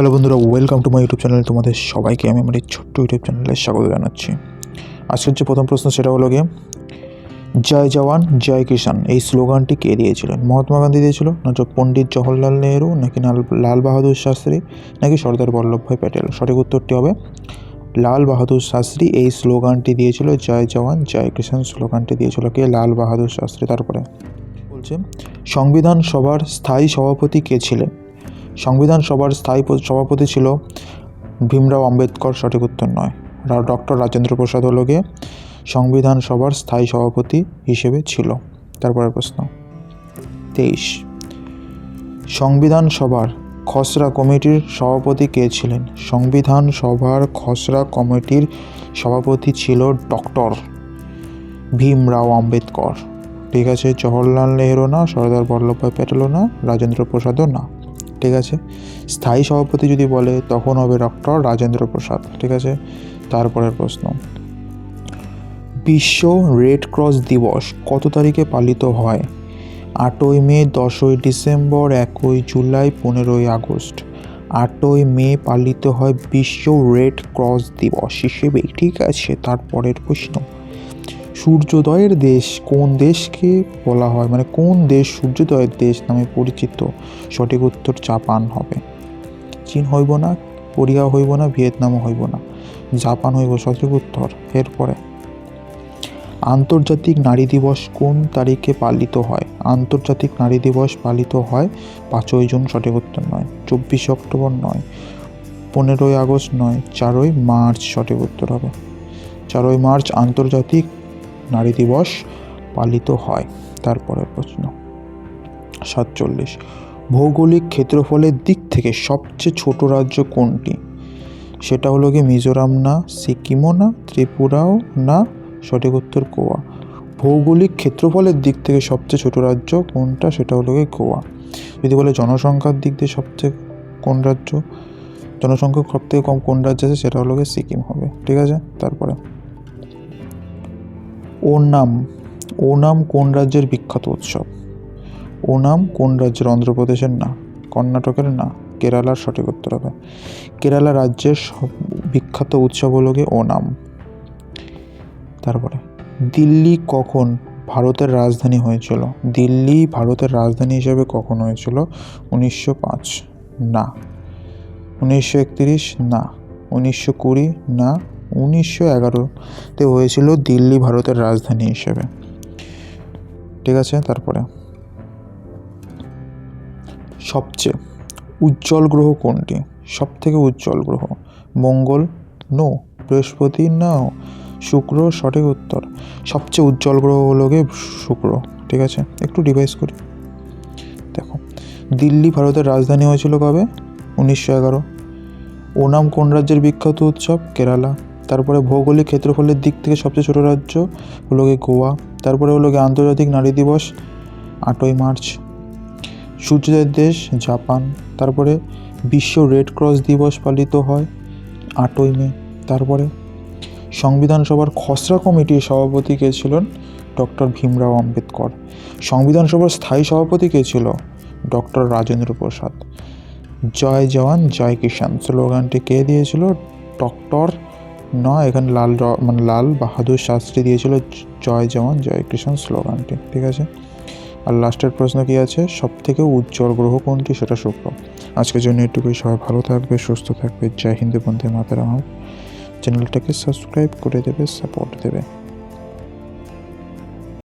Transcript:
Hello বন্ধুরা welcome to my YouTube channel তোমাদের সবাইকে আমি আমার এই ছোট্ট ইউটিউব চ্যানেলে স্বাগত জানাচ্ছি। আজকের যে প্রথম প্রশ্ন সেটা হলো গিয়ে, জয় জওয়ান, জয় কিষান এই স্লোগানটি কে দিয়েছিলেন? মহাত্মা গান্ধী দিয়েছিল? না পণ্ডিত জওহরলাল নেহরু, নাকি লাল বাহাদুর শাস্ত্রী, নাকি সর্দার বল্লভভাই প্যাটেল? সঠিক উত্তরটি হবে, লাল বাহাদুর শাস্ত্রী। এই স্লোগানটি দিয়েছিল জয় জওয়ান, জয় কিষান স্লোগানটি দিয়েছিল কে? লাল বাহাদুর শাস্ত্রী। তারপরে বলছে, সংবিধান সভার স্থায়ী সভাপতি কে ছিলেন? সংবিধান সভার স্থায়ী সভাপতি ছিল ভীমরাও আম্বেদকর সঠিক উত্তর নয়। ডক্টর রাজেন্দ্র প্রসাদ হলো গিয়ে সংবিধান সভার স্থায়ী সভাপতি হিসেবে ছিল। তারপরের প্রশ্ন। তেইশ। সংবিধান সভার খসড়া কমিটির সভাপতি কে ছিলেন? সংবিধান সভার খসড়া কমিটির সভাপতি ছিল ডক্টর ভীমরাও আম্বেদকর। ঠিক আছে, জওহরলাল নেহরু না, সর্দার বল্লভভাই প্যাটেলও না, রাজেন্দ্র প্রসাদও না। ঠিক আছে? স্থায়ী সভাপতি যদি বলে, তখন হবে ডক্টর রাজেন্দ্র প্রসাদ, ঠিক আছে? তারপরের প্রশ্ন। বিশ্ব রেড ক্রস দিবস কত তারিখে পালিত হয়? আটই মে, দশই ডিসেম্বর, একই জুলাই, পনেরোই আগস্ট। আটই মে পালিত হয় বিশ্ব রেড ক্রস দিবস হিসেবে, ঠিক আছে? তারপরের প্রশ্ন। সূর্যোদয়ের দেশ কোন দেশকে বলা হয়? মানে কোন দেশ সূর্যোদয়ের দেশ নামে পরিচিত? সঠিক উত্তর জাপান হবে। চীন হইব না, কোরিয়া হইব না, ভিয়েতনামও হইব না। জাপান হইব সঠিক উত্তর। এরপরে, আন্তর্জাতিক নারী দিবস কোন তারিখে পালিত হয়? আন্তর্জাতিক নারী দিবস পালিত হয় পাঁচই জুন, সঠিক উত্তর নয়। চব্বিশে অক্টোবর নয়। পনেরোই আগস্ট নয়। চারই মার্চ, সঠিক উত্তর হবে। চারই মার্চ আন্তর্জাতিক নারী দিবস পালিত হয়। তারপরের প্রশ্ন। সাতচল্লিশ। ভৌগোলিক ক্ষেত্রফলের দিক থেকে সবচেয়ে ছোট রাজ্য কোনটি? সেটা হলো কি মিজোরাম না, সিকিমও না, ত্রিপুরাও না, সঠিক উত্তর গোয়া। ভৌগোলিক ক্ষেত্রফলের দিক থেকে সবচেয়ে ছোট রাজ্য কোনটা? সেটা হলো কি গোয়া। যদি বলে জনসংখ্যার দিক দিয়ে সবচেয়ে কোন রাজ্য? জনসংখ্যা সব থেকে কম কোন রাজ্য আছে? সেটা হলো কি সিকিম হবে। ঠিক আছে? তারপরে ওনাম ওনাম কোন রাজ্যের বিখ্যাত উৎসব? ওনাম কোন রাজ্যের অন্ধ্রপ্রদেশের না, কর্ণাটকের না, কেরালার সঠিক উত্তর হবে। কেরালা রাজ্যের সব বিখ্যাত উৎসব হলো গিয়ে ওনাম। তারপরে, দিল্লি কখন ভারতের রাজধানী হয়েছিল? দিল্লি ভারতের রাজধানী হিসেবে কখন হয়েছিল? উনিশশো পাঁচ, না। উনিশশো একতিরিশ, না। উনিশশো কুড়ি, না। উনিশশো এগারোতে হয়েছিল দিল্লি ভারতের রাজধানী হিসেবে। ঠিক আছে, তারপরে। সবচেয়ে উজ্জ্বল গ্রহ কোনটি? সব থেকে উজ্জ্বল গ্রহ মঙ্গল? নো। বৃহস্পতি? না। শুক্র? সঠিক উত্তর। সবচেয়ে উজ্জ্বল গ্রহ হলো গিয়ে শুক্র। ঠিক আছে, একটু ডিভাইস করি। দেখো, দিল্লি ভারতের রাজধানী হয়েছিল কবে? উনিশশো এগারো। ওনাম কোন রাজ্যের বিখ্যাত উৎসব? কেরালা। তারপরে ভৌগোলিক ক্ষেত্রফলের দিক থেকে সবচেয়ে ছোট রাজ্য হলো গিয়ে গোয়া, তারপরে হলো গিয়ে আন্তর্জাতিক নারী দিবস আটই মার্চ। সূর্যোদয়ের দেশ জাপান, তারপরে বিশ্ব রেড ক্রস দিবস পালিত হয় আটই মে। তারপরে সংবিধান সভার খসড়া কমিটির সভাপতি কে ছিলেন ডক্টর ভীমরাও আম্বেদকর। সংবিধান সভার স্থায়ী সভাপতি কে ছিল ডক্টর রাজেন্দ্র প্রসাদ। জয় জওয়ান, জয় কিষান স্লোগানটি কে দিয়েছিল? ডক্টর নয় এখানে লাল মানে লাল বাহাদুর শাস্ত্রী দিয়েছিল জয় জওয়ান জয় কৃষ্ণ স্লোগানটি, ঠিক আছে? আর লাস্টের প্রশ্ন কী আছে? সব থেকে উজ্জ্বল গ্রহ কোনটি? সেটা শুক্র। আজকের জন্য এটুকুই। সবাই ভালো থাকবে, সুস্থ থাকবে। জয় হিন্দু বন্ধু মাতারা চ্যানেলটাকে সাবস্ক্রাইব করে দেবে, সাপোর্ট দেবে।